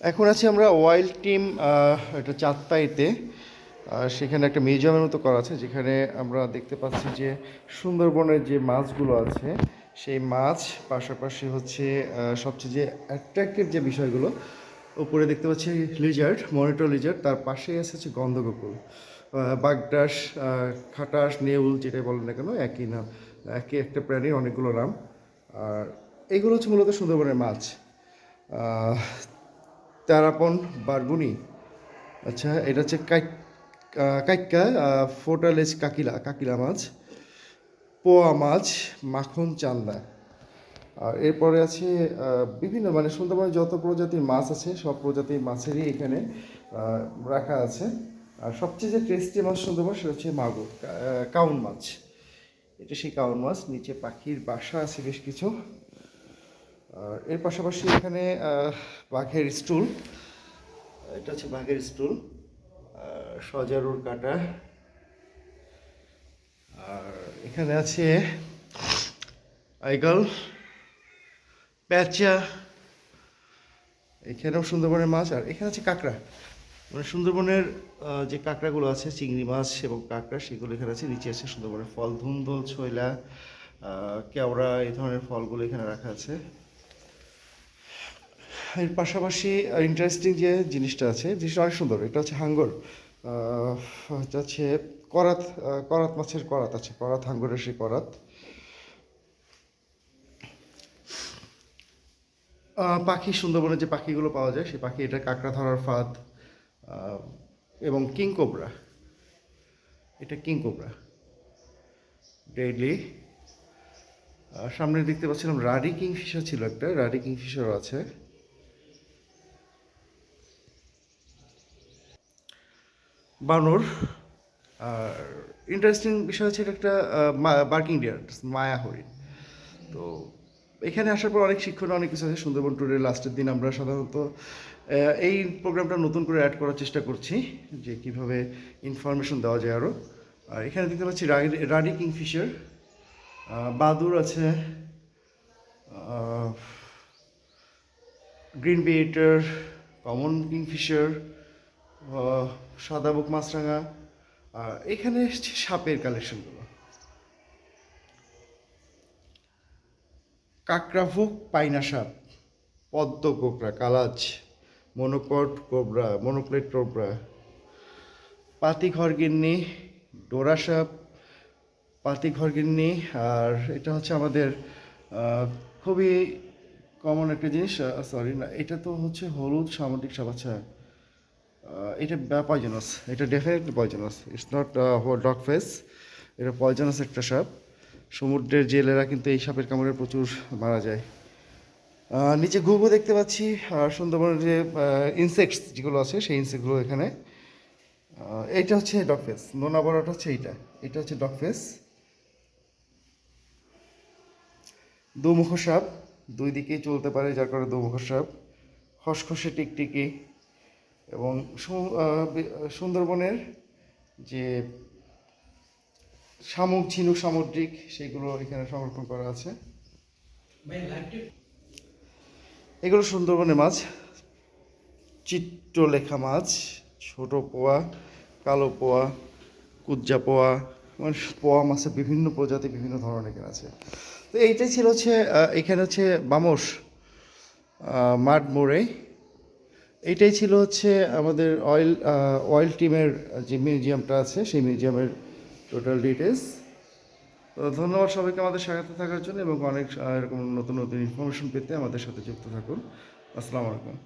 এখন আছি আমরা ওয়াইল্ড টিম একটা চাঁদপাইতে সেখানে একটা মিউজিয়ামের মতো করা আছে, যেখানে আমরা দেখতে পাচ্ছি যে সুন্দরবনের যে মাছগুলো আছে, সেই মাছ পাশাপাশি হচ্ছে সবচেয়ে যে অ্যাট্রাক্টিভ যে বিষয়গুলো, উপরে দেখতে পাচ্ছি লিজার্ড মনিটর লিজার্ড তার পাশেই আছে হচ্ছে গন্ধগোকুল। বাগডাস খাটাস, নেউল, যেটাই বলেন না কেন, একই নাম একই একটা প্রাণীর অনেকগুলো নাম। আর এগুলো হচ্ছে মূলত সুন্দরবনের মাছ। তারাপন বারগুনি আচ্ছা এটা হচ্ছে কাইক ফোটালেজ কাকিলা কাকিলা মাছ, পোয়া মাছ, মাখন চান্দা। আর এরপরে আছে বিভিন্ন মানে সুন্দরবনে যত প্রজাতির মাছ আছে, সব প্রজাতির মাছেরই এখানে রাখা আছে। আর সবচেয়ে যে টেস্টি মাছ সুন্দরবন সেটা হচ্ছে মাগুর কাউন মাছ। এটা সেই কাউন মাছ, নিচে পাখির বাসা আছে বেশ কিছু। আর এর পাশাপাশি এখানে বাঘের স্টুল। এটা হচ্ছে বাঘের স্টুল সজারুর কাটা। আর এখানে আছে আইগল, প্যাচা, এখানেও সুন্দরবনের মাছ, আর এখানে আছে কাঁকড়া। মানে সুন্দরবনের যে কাঁকড়াগুলো আছে, চিংড়ি মাছ এবং কাঁকড়া, সেগুলো এখানে আছে। নিচে আছে সুন্দরবনের ফল ধুন্দল ছয়লা কেওড়া, এই ধরনের ফলগুলো এখানে রাখা আছে। এর পাশাপাশি ইন্টারেস্টিং যে জিনিসটা আছে, জিনিসটা অনেক সুন্দর, এটা হচ্ছে হাঙ্গর। হচ্ছে করাত করাত মাছের করাত আছে, করাত হাঙ্গরের সেই করাত। পাখি সুন্দরবনে যে পাখিগুলো পাওয়া যায়, সেই পাখি, এটা কাঁকড়া ধরার ফাঁদ এবং কিং কোবরা। এটা কিং কোবরা। ডেইলি সামনে দেখতে পাচ্ছিলাম, রাডি কিংফিশার ছিল একটা, রাডি কিংফিশারও আছে। বানর, আর ইন্টারেস্টিং বিষয় হচ্ছে এটা একটা বার্কিং ডিয়ার মায়া হরিণ তো এখানে আসার পর অনেক শিক্ষণীয়, অনেক কিছু আছে। সুন্দরবন ট্যুরের লাস্টের দিন আমরা সাধারণত এই প্রোগ্রামটা নতুন করে অ্যাড করার চেষ্টা করছি, যে কীভাবে ইনফরমেশন দেওয়া যায় আরও আর এখানে দেখতে পাচ্ছি রাডি কিংফিশার বাদুর আছে গ্রিন বিয়েটার কমন কিংফিশার সাদা বুক মাছরাঙা, আর এখানে এসছে সাপের কালেকশনগুলো কাকড়াভোগ পাইনা সাপ, পদ্ম কোবরা কালাজ, মনোকট কোবরা, মনোপ্লেট কোবরা, পাতি ঘরগিন্নি ডোরা সাপ, পাতি ঘরগিন্নি আর এটা হচ্ছে আমাদের খুবই কমন একটা জিনিস সরি না, এটা তো হচ্ছে হলুদ সামুদ্রিক সাপ আচ্ছা। এটা পয়জনাস এটা definitely poisonous it's not dog face এটা পয়জনাস একটা সাপ। সমুদ্রের জেলেরা কিন্তু এই সাপের কামড়ে প্রচুর মারা যায়। নিচে ঘুঘু দেখতে পাচ্ছি, আর সুন্দরবনের যে ইনসেক্টস যেগুলো আছে, সেই ইনসেক্টগুলো এখানে। এইটা হচ্ছে ডগ ফেস নোনা বড়টা হচ্ছে এইটা। এটা হচ্ছে ডগ ফেস দুমুখ সাপ, দুই দিকেই চলতে পারে, যার কারণে দুমুখ সাপ। খসখসে টিকটিকি এবং সুন্দরবনের যে শামুক, ঝিনুক সামুদ্রিক সেগুলো এখানে সংরক্ষণ করা আছে। এগুলো সুন্দরবনের মাছ, চিত্রলেখা মাছ, ছোট পোয়া, কালো পোয়া, কুজ্জা পোয়া মানে পোয়া মাছের বিভিন্ন প্রজাতি বিভিন্ন ধরনের এখানে আছে। তো এইটাই ছিল হচ্ছে এখানে হচ্ছে বামস মাঠ মোড়ে এইটাই ছিল হচ্ছে আমাদের অয়েল অয়েল টিমের যে মিউজিয়ামটা আছে, সেই মিউজিয়ামের টোটাল ডিটেলস তো ধন্যবাদ সবাইকে আমাদের স্বাগত থাকার জন্য এবং অনেক এরকম নতুন নতুন ইনফরমেশন পেতে আমাদের সাথে যুক্ত থাকুন। আসসালামু আলাইকুম।